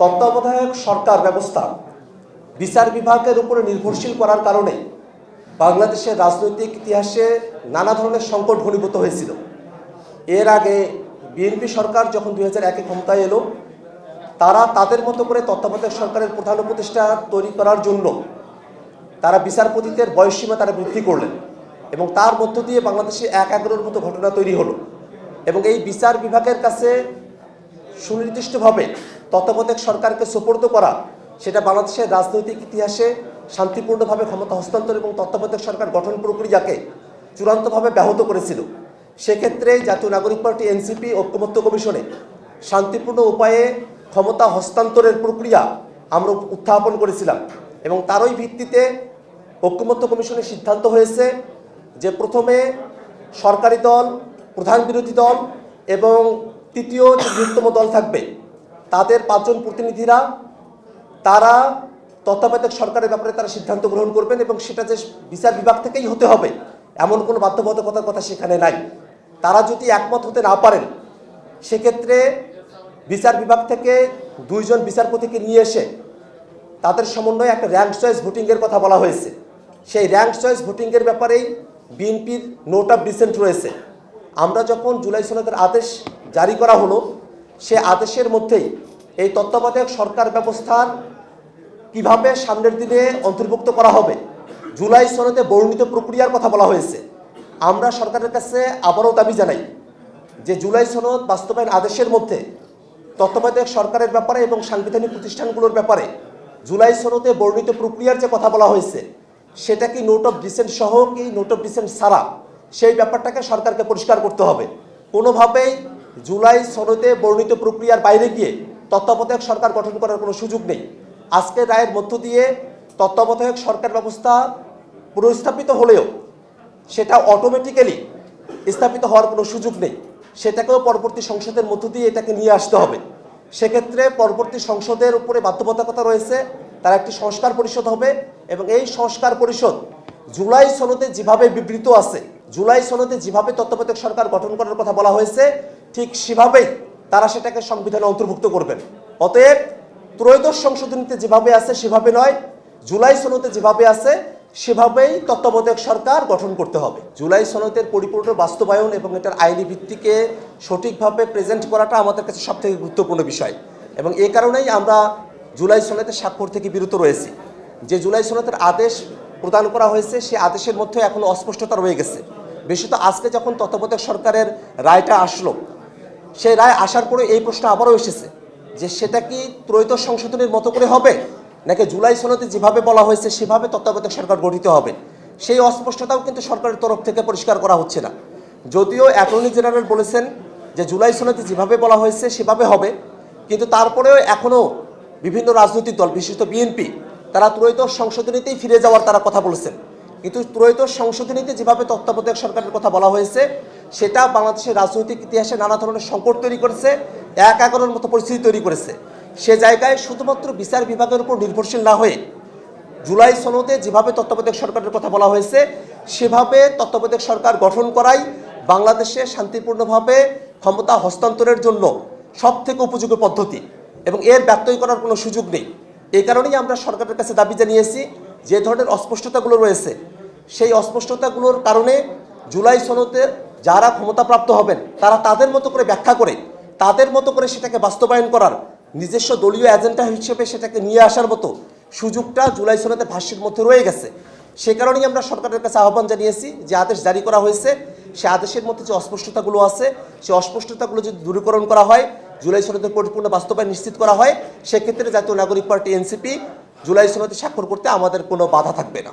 তত্ত্বাবধায়ক সরকার ব্যবস্থা বিচার বিভাগের উপরে নির্ভরশীল করার কারণে বাংলাদেশের রাজনৈতিক ইতিহাসে নানা ধরনের সংকট ঘনীভূত হয়েছিল। এর আগে বিএনপি সরকার যখন দুই হাজার একে ক্ষমতায় এলো, তারা তাদের মতো করে তত্ত্বাবধায়ক সরকারের প্রধান উপদেষ্টা তৈরি করার জন্য তারা বিচারপতিদের বয়সসীমা তারা বৃদ্ধি করলেন এবং তার মধ্য দিয়ে বাংলাদেশে এক এগারোর মতো ঘটনা তৈরি হলো এবং এই বিচার বিভাগের কাছে সুনির্দিষ্টভাবে তত্ত্বাবধায়ক সরকারকে সোপর্দ করা, সেটা বাংলাদেশের রাজনৈতিক ইতিহাসে শান্তিপূর্ণভাবে ক্ষমতা হস্তান্তর এবং তত্ত্বাবধায়ক সরকার গঠন প্রক্রিয়াকে চূড়ান্তভাবে ব্যাহত করেছিল। সেক্ষেত্রে জাতীয় নাগরিক পার্টি, এনসিপি, ঐক্যমত্য কমিশনে শান্তিপূর্ণ উপায়ে ক্ষমতা হস্তান্তরের প্রক্রিয়া আমরা উত্থাপন করেছিলাম এবং তারই ভিত্তিতে ঐক্যমত্য কমিশনের সিদ্ধান্ত হয়েছে যে প্রথমে সরকারি দল, প্রধান বিরোধী দল এবং তৃতীয় যে বৃহত্তম দল থাকবে তাদের পাঁচজন প্রতিনিধিরা, তারা তত্ত্বাবধায়ক সরকারের ব্যাপারে তারা সিদ্ধান্ত গ্রহণ করবেন এবং সেটা যে বিচার বিভাগ থেকেই হতে হবে, এমন কোনো বাধ্যবাধকতার কথা সেখানে নাই। তারা যদি একমত হতে না পারেন, সেক্ষেত্রে বিচার বিভাগ থেকে দুইজন বিচারপতিকে নিয়ে এসে তাদের সমন্বয়ে একটা র্যাঙ্ক চয়েস ভোটিংয়ের কথা বলা হয়েছে। সেই র্যাঙ্ক চয়েস ভোটিংয়ের ব্যাপারেই বিএনপির নোট অফ ডিসেন্ট রয়েছে। আমরা যখন জুলাই সনদের আদেশ জারি করা হলো সে আদেশের মধ্যেই এই তত্ত্বাবধায়ক সরকার ব্যবস্থার কীভাবে সামনের দিনে অন্তর্ভুক্ত করা হবে? জুলাই সনদে বর্ণিত প্রক্রিয়ার কথা বলা হয়েছে। আমরা সরকারের কাছে আবারও দাবি জানাই যে জুলাই সনদ বাস্তবায়ন আদেশের মধ্যে তত্ত্বাবধায়ক সরকারের ব্যাপারে এবং সাংবিধানিক প্রতিষ্ঠানগুলোর ব্যাপারে জুলাই সনদে বর্ণিত প্রক্রিয়ার যে কথা বলা হয়েছে, সেটা কি নোট অফ ডিসেন্ট সহ কি নোট অফ ডিসেন্ট ছাড়া সেই ব্যাপারটাকে সরকারকে পরিষ্কার করতে হবে। কোনোভাবেই জুলাই সনদে বর্ণিত প্রক্রিয়ার বাইরে গিয়ে তত্ত্বাবধায়ক সরকার গঠন করার কোনো সুযোগ নেই। আজকের রায়ের মধ্য দিয়ে তত্ত্বাবধায়ক সরকার ব্যবস্থা পুনঃস্থাপিত হলেও সেটা অটোমেটিক্যালি স্থাপিত হওয়ার কোনো সুযোগ নেই। সেটাকেও পরবর্তী সংসদের মধ্য দিয়ে এটাকে নিয়ে আসতে হবে। সেক্ষেত্রে পরবর্তী সংসদের উপরে বাধ্যবাধকতা রয়েছে, তার একটি সংস্কার পরিষদ হবে এবং এই সংস্কার পরিষদ জুলাই সনদে যেভাবে বিবৃত আছে, জুলাই সনদে যেভাবে তত্ত্বাবধায়ক সরকার গঠন করার কথা বলা হয়েছে ঠিক সেভাবেই তারা সেটাকে সংবিধানে অন্তর্ভুক্ত করবেন। অতএব ত্রয়োদশ সংশোধনীতে যেভাবে আছে সেভাবে নয়, জুলাই সনদে যেভাবে আছে সেভাবেই তত্ত্বাবধায়ক সরকার গঠন করতে হবে। জুলাই সনদের পরিপূর্ণ বাস্তবায়ন এবং এটার আইনি ভিত্তিকে সঠিকভাবে প্রেজেন্ট করাটা আমাদের কাছে সবথেকে গুরুত্বপূর্ণ বিষয়। এবং এ কারণেই আমরা জুলাই সনদের স্বাক্ষর থেকে বিরত রয়েছি। যে জুলাই সনদের আদেশ প্রদান করা হয়েছে, সে আদেশের মধ্যে এখনও অস্পষ্টতা রয়ে গেছে। বিশেষত আজকে যখন তত্ত্বাবধায়ক সরকারের রায়টা আসলো সেই রায় আসার পরে এই প্রশ্ন আবারও এসেছে যে সেটা কি ত্রৈতশ সংশোধনের মতো করে হবে? নাকি জুলাই সনদে যেভাবে বলা হয়েছে, সেভাবে তত্ত্বাবধায়ক সরকার গঠিত হবে? সেই অস্পষ্টতাও কিন্তু সরকারের তরফ থেকে পরিষ্কার করা হচ্ছে না। যদিও অ্যাটর্নি জেনারেল বলেছেন যে জুলাই সনদে যেভাবে বলা হয়েছে, সেভাবে হবে। কিন্তু তারপরেও এখনও বিভিন্ন রাজনৈতিক দল, বিশেষত বিএনপি, তারা ত্রৈতশ সংশোধনীতেই ফিরে যাওয়ার তারা কথা বলেছেন। কিন্তু ত্রয়োদশ সংশোধনীতে যেভাবে তত্ত্বাবধায়ক সরকারের কথা বলা হয়েছে সেটা বাংলাদেশের রাজনৈতিক ইতিহাসে নানা ধরনের সংকট তৈরি করেছে, এক এগারোর মতো পরিস্থিতি তৈরি করেছে। সে জায়গায় শুধুমাত্র বিচার বিভাগের উপর নির্ভরশীল না হয়ে জুলাই সনদে যেভাবে তত্ত্বাবধায়ক সরকারের কথা বলা হয়েছে, সেভাবে তত্ত্বাবধায়ক সরকার গঠন করাই বাংলাদেশে শান্তিপূর্ণভাবে ক্ষমতা হস্তান্তরের জন্য সব থেকে উপযোগী পদ্ধতি এবং এর ব্যত্যয় করার কোনো সুযোগ নেই। এই কারণেই আমরা সরকারের কাছে দাবি জানিয়েছি, যে ধরনের অস্পষ্টতাগুলো রয়েছে, সেই অস্পষ্টতাগুলোর কারণে জুলাই সনদে যারা ক্ষমতাপ্রাপ্ত হবেন, তারা তাদের মতো করে ব্যাখ্যা করে, তাদের মতো করে সেটাকে বাস্তবায়ন করার নিজস্ব দলীয় এজেন্ডা হিসেবে সেটাকে নিয়ে আসার মতো সুযোগটা জুলাই সনদের ভাষ্যের মধ্যে রয়ে গেছে। সে কারণেই আমরা সরকারের কাছে আহ্বান জানিয়েছি যে আদেশ জারি করা হয়েছে। সে আদেশের মধ্যে যে অস্পষ্টতাগুলো আছে, সে অস্পষ্টতাগুলো যদি দূরীকরণ করা হয়, জুলাই সনদের পরিপূর্ণ বাস্তবায়ন নিশ্চিত করা হয়, সেক্ষেত্রে জাতীয় নাগরিক পার্টি, এনসিপি জুলাই সনদে স্বাক্ষর করতে আমাদের কোনো বাধা থাকবে না।